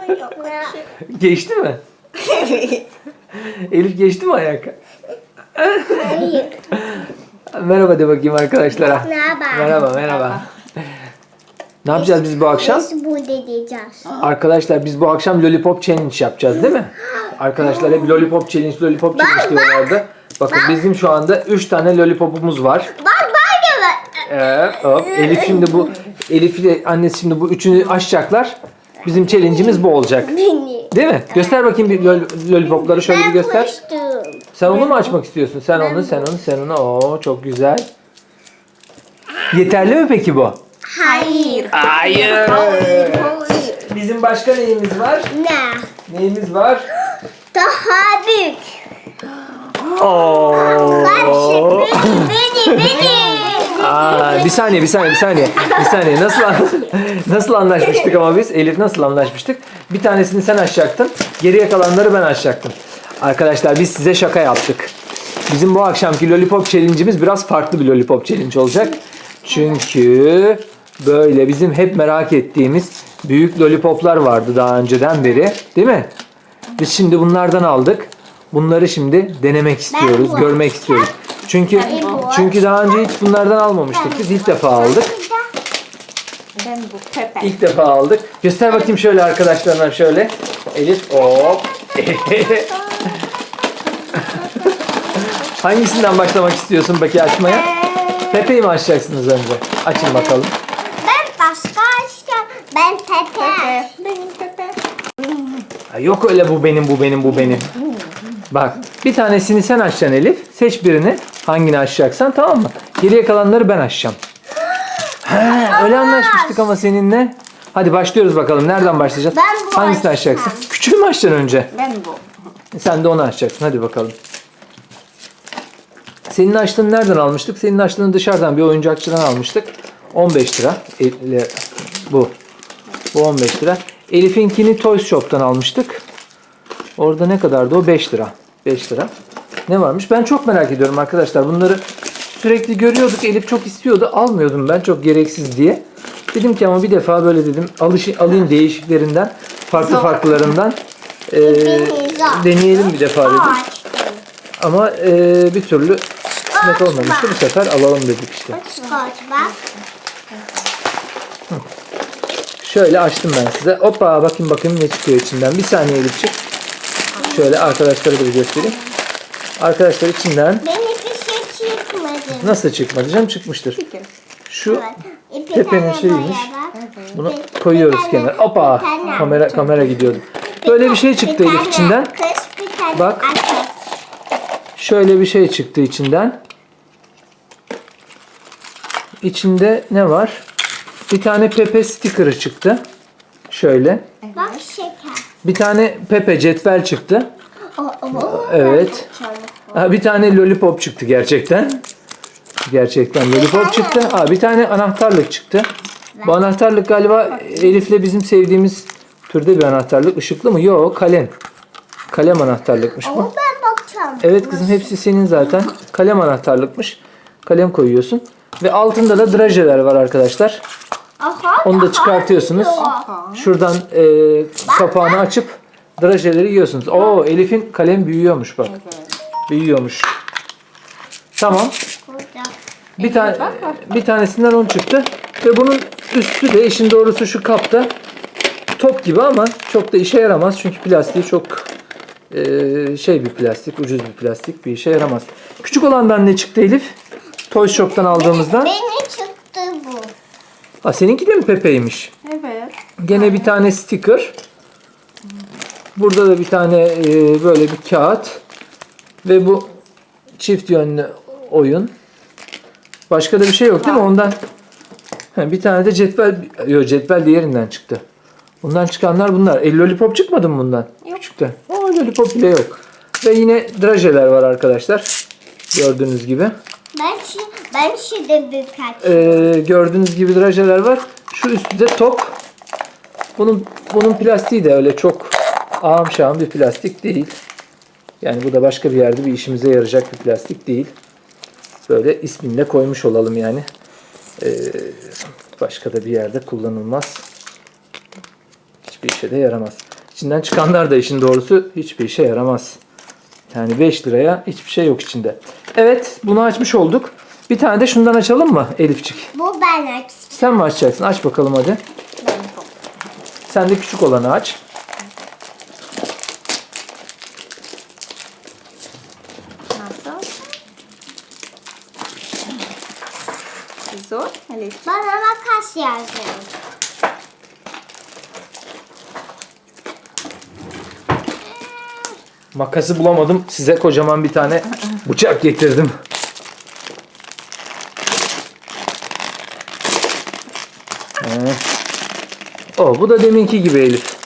Ay yok. Geçti mi? Elif geçti mi ayak? Hayır. Merhaba de bakayım arkadaşlara. Merhaba. Merhaba merhaba. Ne yapacağız biz bu akşam? Biz burada diyeceğiz. Arkadaşlar biz bu akşam lollipop challenge yapacağız değil mi? Arkadaşlar hep lollipop challenge, lollipop challenge diyorlardı. Bakın bizim şu anda 3 tane lollipopumuz var. Bak bak. Evet, hop. Elif şimdi bu Elif ile annesi şimdi bu üçünü açacaklar. Bizim challenge'imiz bu olacak. Beni. Değil mi? Göster bakayım bir lol- lollipopları şöyle bir göster. Sen onu mu açmak istiyorsun? Sen onu, sen onu, sen onu. Oo çok güzel. Yeterli mi peki bu? Hayır. Hayır. Bizim başka neyimiz var? Ne? Neyimiz var? Daha büyük. Oo. Beni beni. Aa, bir saniye, bir saniye, bir saniye. Bir saniye. Nasıl nasıl anlaşmıştık ama biz? Elif nasıl anlaşmıştık? Bir tanesini sen açacaktın. Geriye kalanları ben açacaktım. Arkadaşlar biz size şaka yaptık. Bizim bu akşamki lollipop challenge'imiz biraz farklı bir lollipop challenge olacak. Çünkü böyle bizim hep merak ettiğimiz büyük lollipoplar vardı daha önceden beri. Değil mi? Biz şimdi bunlardan aldık. Bunları şimdi denemek istiyoruz, görmek istiyoruz. Çünkü çünkü daha önce hiç bunlardan almamıştık. Biz ilk defa aldık. Ben bu Pepe. İlk defa aldık. Göster bakayım şöyle arkadaşlarına şöyle. Elif hop. Hangisinden başlamak istiyorsun peki açmaya? Pepe'yi mi açacaksınız önce? Açın bakalım. Ben başka açacağım. Ben Pepe. Pepe. Benim Pepe. Yok öyle bu benim bu benim bu benim. Bak bir tanesini sen açacaksın Elif. Seç birini. Hangini açacaksan tamam mı? Geriye kalanları ben açacağım. He, öyle anlaşmıştık ama seninle. Hadi başlıyoruz bakalım. Nereden başlayacağız? Ben bu Hangisini açacağım. açacaksın? Küçüğü mü açacaksın önce? Ben bu. Sen de onu açacaksın. Hadi bakalım. Senin açtığını nereden almıştık? Senin açtığını dışarıdan bir oyuncakçıdan almıştık. 15 lira. Elle- bu. Bu 15 lira. Elif'inkini Toys Shop'tan almıştık. Orada ne kadardı o? 5 lira. 5 lira. Ne varmış? Ben çok merak ediyorum arkadaşlar. Bunları sürekli görüyorduk. Elif çok istiyordu. Almıyordum ben çok gereksiz diye. Dedim ki ama bir defa böyle dedim. Alışı, alayım değişiklerinden. Farklı farklılarından. Ee, deneyelim bir defa dedim. Ama e, bir türlü kısmet olmamıştı. Bu sefer alalım dedik işte. Şöyle açtım ben size. Hoppa bakayım bakayım ne çıkıyor içinden. Bir saniye Elifçik. Şöyle arkadaşlara da bir göstereyim. Arkadaşlar içinden Ben hiçbir şey çıkmadı. nasıl çıkmadı canım çıkmıştır. Şu İpi Pepe'nin tane şeyiymiş. bunu koyuyoruz kenara. Hoppa kamera kamera gidiyordu. Böyle bir şey çıktı Bir Elif tane içinden. Kız bir tane Bak. erkek. Şöyle bir şey çıktı içinden. İçinde ne var? Bir tane Pepe sticker'ı çıktı. Şöyle. Bak şeker. Bir tane Pepe cetvel çıktı. Evet. Ha, bir tane lollipop çıktı gerçekten. Gerçekten lollipop çıktı. Ha, bir tane anahtarlık çıktı. Bu anahtarlık galiba Elif'le bizim sevdiğimiz türde bir anahtarlık. Işıklı mı? Yok kalem. Kalem anahtarlıkmış bu. ben bakacağım. Evet kızım hepsi senin zaten. Kalem anahtarlıkmış. Kalem koyuyorsun. Ve altında da drajeler var arkadaşlar. Aha, Onu da çıkartıyorsunuz. Şuradan e, kapağını açıp drajeleri yiyorsunuz. Oo Elif'in kalem büyüyormuş bak. Büyüyormuş. Tamam. Bir tane bir tanesinden 10 çıktı ve bunun üstü de işin doğrusu şu kapta top gibi ama çok da işe yaramaz çünkü plastiği çok e, şey bir plastik, ucuz bir plastik bir işe yaramaz. Küçük olandan ne çıktı Elif? Toy Shop'tan aldığımızda. Beni çıktı bu. Ha seninki de mi Pepe'ymiş? Evet. Gene bir tane sticker. Burada da bir tane e, böyle bir kağıt. Ve bu çift yönlü oyun. Başka da bir şey yok değil mi? Ondan Ha, bir tane de cetvel yok cetvel diğerinden çıktı. Bundan çıkanlar bunlar. E, lollipop çıkmadı mı bundan? Yok. Çıktı. O lollipop bile yok. Ve yine drajeler var arkadaşlar. Gördüğünüz gibi. Ben şi, ben şimdi birkaç. Ee, gördüğünüz gibi drajeler var. Şu üstü de top. Bunun bunun plastiği de öyle çok ağam şahım bir plastik değil. Yani bu da başka bir yerde bir işimize yarayacak bir plastik değil. Böyle ismini de koymuş olalım yani. Ee, başka da bir yerde kullanılmaz. hiçbir işe de yaramaz. İçinden çıkanlar da işin doğrusu hiçbir işe yaramaz. Yani 5 liraya hiçbir şey yok içinde. Evet bunu açmış olduk. Bir tane de şundan açalım mı Elifçik? Bu ben açacağım. Sen mi açacaksın? Aç bakalım hadi. Sen de küçük olanı aç. Nasıl? Zor Elif. Bana makas yazıyor. Makası bulamadım. Size kocaman bir tane bıçak getirdim. Ee, O bu da deminki gibi Elif.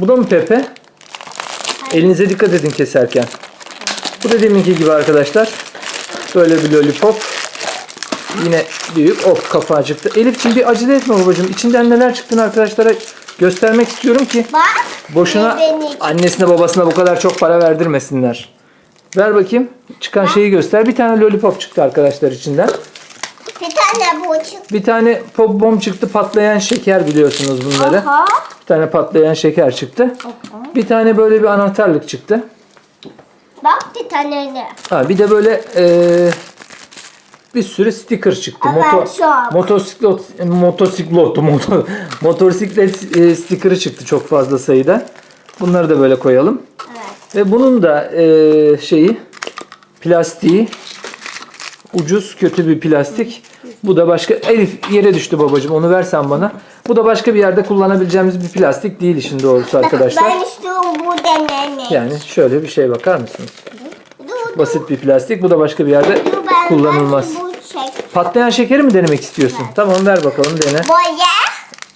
Bu da mı Pepe? Elinize dikkat edin keserken. Bu da deminki gibi arkadaşlar. Böyle bir lollipop. Yine büyük. Of kapağı çıktı. Elif'ciğim bir acele etme babacığım. İçinden neler çıktığını arkadaşlara göstermek istiyorum ki Bak. Boşuna benim. annesine babasına bu kadar çok para verdirmesinler. Ver bakayım. Çıkan şeyi göster. Bir tane lollipop çıktı arkadaşlar içinden. Tane bu çıktı. Bir tane pop bomb çıktı. Patlayan şeker biliyorsunuz bunları. Aha. Bir tane patlayan şeker çıktı. Bir tane böyle bir anahtarlık çıktı. Bak bir tane ne? Ha bir de böyle eee, bir sürü sticker çıktı. Evet, Moto, çok. motosiklet, motosiklet, moto, motosiklet e, sticker'ı çıktı çok fazla sayıda. Bunları da böyle koyalım. Evet. Ve bunun da eee, şeyi plastiği ucuz kötü bir plastik. Bu da başka Elif yere düştü babacığım onu versen bana. Bu da başka bir yerde kullanabileceğimiz bir plastik değil işin doğrusu arkadaşlar. Ben istiyorum bu denene. Yani şöyle bir şey bakar mısınız? Dur, Basit bir plastik. Bu da başka bir yerde dur, ben kullanılmaz. ben. Patlayan şekeri mi denemek istiyorsun? Tamam ver bakalım dene. Boya.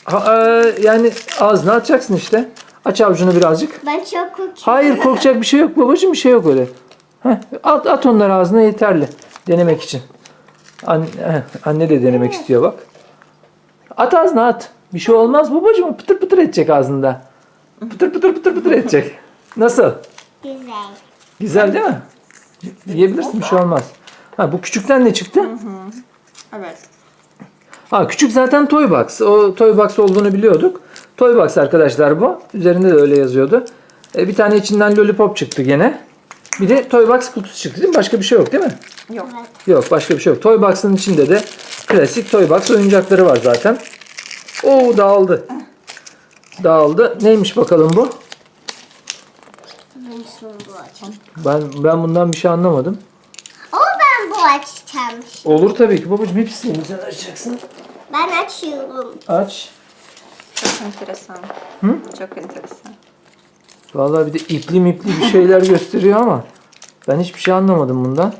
Ha, e, yani ağzına atacaksın işte. Aç avucunu birazcık. Ben çok korkuyorum. Hayır korkacak bir şey yok babacığım bir şey yok öyle. Heh, at, at onları ağzına yeterli. Denemek için. Anne, heh, anne de denemek istiyor bak. At ağzına at. Bir şey olmaz babacığım. Pıtır pıtır edecek ağzında. Pıtır pıtır pıtır pıtır edecek. Nasıl? Güzel. Güzel değil mi? Yiyebilirsin bir şey olmaz. Ha bu küçükten ne çıktı? Evet. Ha küçük zaten Toy Box. O Toy Box olduğunu biliyorduk. Toy Box arkadaşlar bu. Üzerinde de öyle yazıyordu. E, bir tane içinden lollipop çıktı gene. Bir de Toy Box kutusu çıktı değil mi? Başka bir şey yok değil mi? Yok. Yok başka bir şey yok. Toy Box'ın içinde de klasik Toy Box oyuncakları var zaten. Oo dağıldı. Dağıldı. Neymiş bakalım bu? Ben şunu bu açayım. Ben ben bundan bir şey anlamadım. O ben bu açacağım. Olur tabii ki babacığım hepsini sen açacaksın. Ben açıyorum. Aç. Çok enteresan. Hı? Çok enteresan. Vallahi bir de ipli mipli bir şeyler gösteriyor ama ben hiçbir şey anlamadım bundan.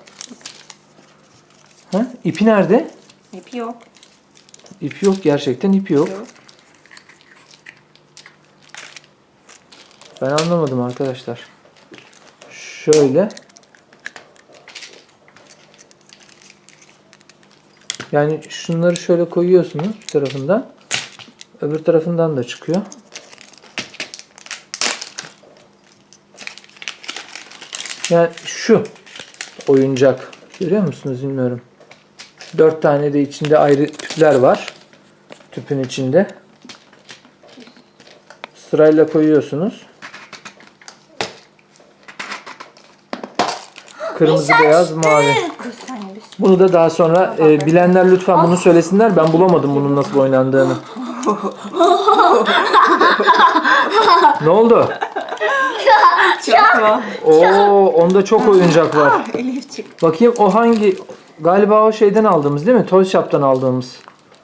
Ha? İpi nerede? İp yok. İp yok gerçekten ip yok. Yok. Ben anlamadım arkadaşlar. Şöyle. Yani şunları şöyle koyuyorsunuz bir tarafından. Öbür tarafından da çıkıyor. Yani şu oyuncak. Görüyor musunuz bilmiyorum. Dört tane de içinde ayrı tüpler var. Tüpün içinde. Sırayla koyuyorsunuz. Kırmızı, beyaz, mavi. Bunu da daha sonra e, bilenler lütfen bunu söylesinler. Ben bulamadım bunun nasıl oynandığını. ne oldu? Çok mu? Oo, onda çok oyuncak var. Elif çıktı. Bakayım o hangi? Galiba o şeyden aldığımız değil mi? Toy Shop'tan aldığımız.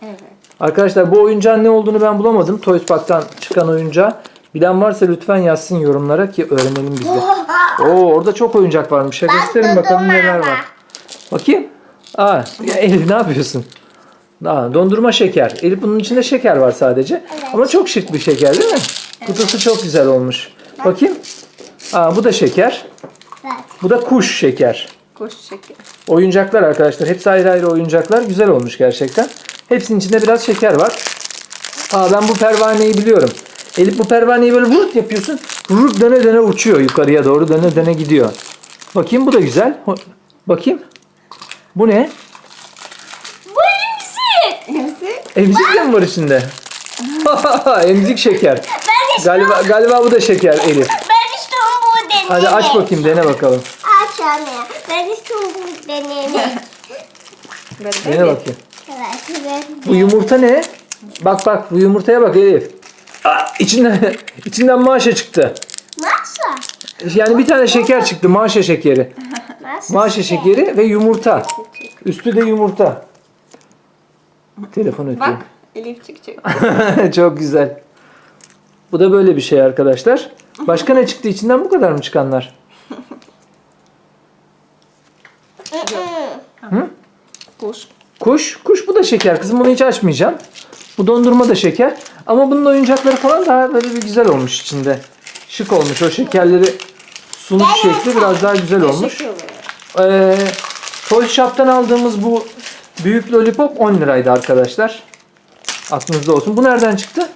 Evet. Arkadaşlar bu oyuncağın ne olduğunu ben bulamadım. Toys Park'tan çıkan oyuncağı. Bilen varsa lütfen yazsın yorumlara ki öğrenelim biz de. Oo orada çok oyuncak varmış. Ya gösterin bakalım neler var. var. Bakayım. Aa, ya Elif ne yapıyorsun? Aa, dondurma şeker. Elif bunun içinde şeker var sadece. Ama çok şık bir şeker değil mi? Kutusu çok güzel olmuş. Bakayım. Aa, bu da şeker. Evet. Bu da kuş şeker. Kuş şeker. Oyuncaklar arkadaşlar. Hepsi ayrı ayrı oyuncaklar. Güzel olmuş gerçekten. Hepsinin içinde biraz şeker var. Aa ben bu pervaneyi biliyorum. Elif bu pervaneyi böyle vurt yapıyorsun. Vurt döne döne uçuyor yukarıya doğru döne döne gidiyor. Bakayım bu da güzel. Bakayım. Bu ne? Bu emzik. Emzik. Emzik de mi var içinde? Emzik şeker. Ben Galiba galiba bu da şeker Elif. Ben. Hadi aç bakayım dene bakalım. Aç anne. Ben istiyorum bu deneyi. Böyle Dene bakayım. evet, evet. Bu yumurta ne? Bak bak bu yumurtaya bak Elif. Aa, içinden içinden maşa çıktı. Nasıl? Yani bir tane şeker çıktı. Maşa şekeri. Nasıl? Maşa şekeri ve yumurta. Üstü de yumurta. Telefon ötüyor. Bak Elif çıkacak. Çok güzel. Bu da böyle bir şey arkadaşlar. Başka ne çıktı içinden bu kadar mı çıkanlar? Kuş. Kuş. Kuş bu da şeker. Kızım bunu hiç açmayacağım. Bu dondurma da şeker. Ama bunun oyuncakları falan daha böyle bir güzel olmuş içinde. Şık olmuş. O şekerleri sunuş şekli biraz daha güzel olmuş. Ee, Toy Shop'tan aldığımız bu büyük lollipop 10 liraydı arkadaşlar. Aklınızda olsun. Bu nereden çıktı?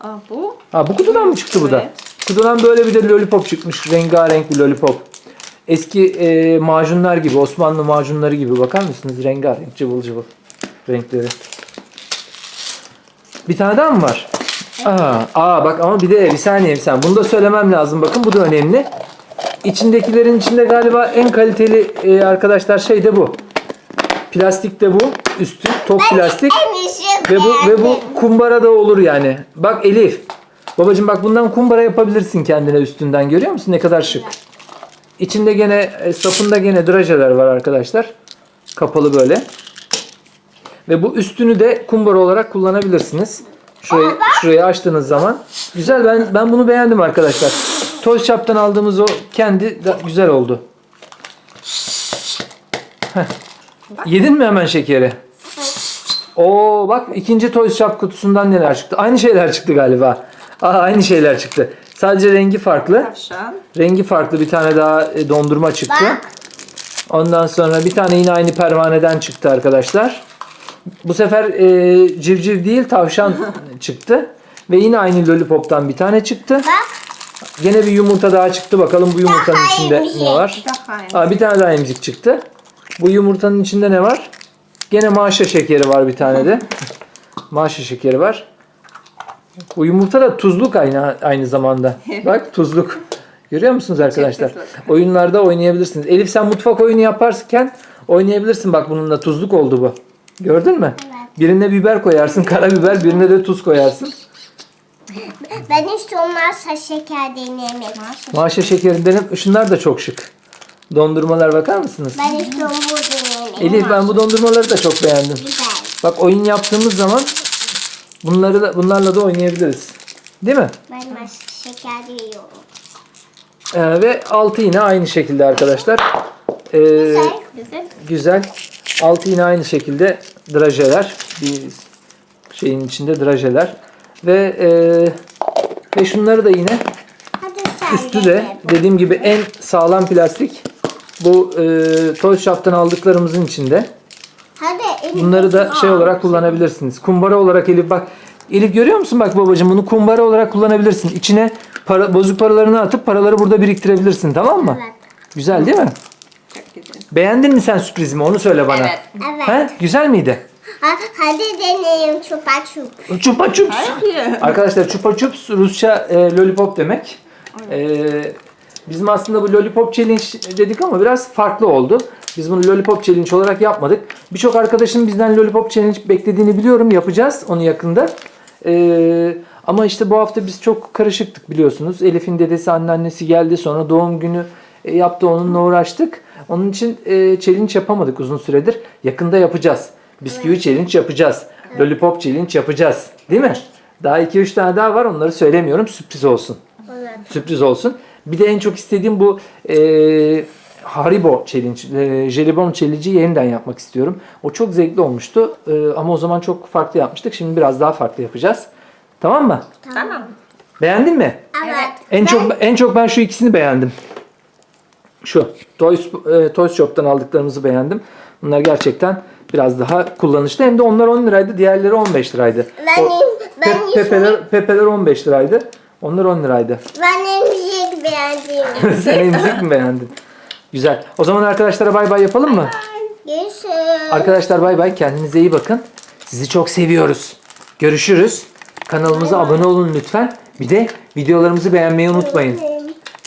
Aa, bu. Ha bu kutudan mı çıktı bu da? Evet. Kutudan böyle bir de lollipop çıkmış. Rengarenk bir lollipop. Eski e, macunlar gibi, Osmanlı macunları gibi bakar mısınız? Rengarenk, cıvıl cıvıl renkleri. Bir tane daha mı var? Aa, aa bak ama bir de bir saniye bir saniye. Bunu da söylemem lazım. Bakın bu da önemli. İçindekilerin içinde galiba en kaliteli e, arkadaşlar şey de bu. Plastik de bu. Üstü top plastik. En iyisi Ve bu ve bu kumbara da olur yani. Bak Elif. Babacığım bak bundan kumbara yapabilirsin kendine üstünden. Görüyor musun ne kadar şık. İçinde gene e, sapında gene drajeler var arkadaşlar. Kapalı böyle. Ve bu üstünü de kumbara olarak kullanabilirsiniz. Şurayı şurayı açtığınız zaman güzel ben ben bunu beğendim arkadaşlar. Toy Shop'tan aldığımız o kendi güzel oldu. Heh. Yedin mi hemen şekeri? Oo bak ikinci Toy Shop kutusundan neler çıktı? Aynı şeyler çıktı galiba. Aa, aynı şeyler çıktı. Sadece rengi farklı. Tavşan. Rengi farklı bir tane daha e, dondurma çıktı. Bak. Ondan sonra bir tane yine aynı pervaneden çıktı arkadaşlar. Bu sefer e, civciv değil tavşan çıktı. Ve yine aynı lollipop'tan bir tane çıktı. Bak. Gene bir yumurta daha çıktı. Bakalım bu yumurtanın Daha içinde emzik. ne var? Daha. Aa, bir tane daha emzik çıktı. Bu yumurtanın içinde ne var? Gene maşa şekeri var bir tane de. maşa şekeri var. Bu yumurta da tuzluk aynı aynı zamanda. Bak tuzluk. Görüyor musunuz arkadaşlar? Oyunlarda oynayabilirsiniz. Elif sen mutfak oyunu yaparken oynayabilirsin. Bak bununla tuzluk oldu bu. Gördün mü? Evet. Birine biber koyarsın, karabiber, birine de tuz koyarsın. Ben hiç olmazsa şeker deneyemedim. Maşa şekerinden şunlar da çok şık. Dondurmalar bakar mısınız? Ben bu deneyemedim. Elif ben bu dondurmaları da çok beğendim. Güzel. Bak oyun yaptığımız zaman bunları da bunlarla da oynayabiliriz. Değil mi? Ben başka şeker yiyorum. Ee, ve altı yine aynı şekilde arkadaşlar. Ee, Güzel. Güzel. güzel. Altı yine aynı şekilde drajeler. Bir şeyin içinde drajeler. Ve e, ve şunları da yine üstü de dediğim gibi en sağlam plastik. Bu e, Toy Shop'tan aldıklarımızın içinde. Hadi Elif, Bunları da şey olarak kullanabilirsiniz. Kumbara olarak Elif bak. Elif görüyor musun bak babacığım bunu kumbara olarak kullanabilirsin. İçine para, bozuk paralarını atıp paraları burada biriktirebilirsin tamam mı? Evet. Güzel değil mi? Çok güzel. Beğendin mi sen sürprizimi onu söyle bana. Evet. Evet. He? Güzel miydi? Ha, hadi deneyim çupa çup. Chups. Hayır. Arkadaşlar chupa chups Rusça e, lollipop demek. E, bizim aslında bu lollipop challenge dedik ama biraz farklı oldu. Biz bunu lollipop challenge olarak yapmadık. Birçok arkadaşın bizden lollipop challenge beklediğini biliyorum. Yapacağız onu yakında. E, ama işte bu hafta biz çok karışıktık biliyorsunuz. Elif'in dedesi anneannesi geldi sonra doğum günü e, yaptı onunla uğraştık. Onun için e, challenge yapamadık uzun süredir. Yakında yapacağız. Bisküvi challenge yapacağız. Lollipop challenge yapacağız. Değil mi? Daha 2-3 tane daha var onları söylemiyorum. Sürpriz olsun. Evet. Sürpriz olsun. Bir de en çok istediğim bu e, Haribo challenge, e, jelibon challenge'i yeniden yapmak istiyorum. O çok zevkli olmuştu. E, ama o zaman çok farklı yapmıştık. Şimdi biraz daha farklı yapacağız. Tamam mı? Tamam. Beğendin mi? Evet. En çok en çok ben şu ikisini beğendim. Şu Toys, e, Toys Shop'tan aldıklarımızı beğendim. Bunlar gerçekten biraz daha kullanışlı. Hem de onlar 10 liraydı, diğerleri 15 liraydı. Ben, O- ben, Pe- pepeler, pepeler 15 liraydı. Onlar 10 liraydı. ben emzik beğendim. Sen emzik mi beğendin? Güzel. O zaman arkadaşlara bay bay yapalım mı? Görüşürüz. Arkadaşlar bay bay. Kendinize iyi bakın. Sizi çok seviyoruz. Görüşürüz. Kanalımıza abone olun lütfen. Bir de videolarımızı beğenmeyi unutmayın.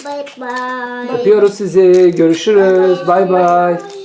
Bye bye. Öpüyoruz sizi. Görüşürüz. Bay bay.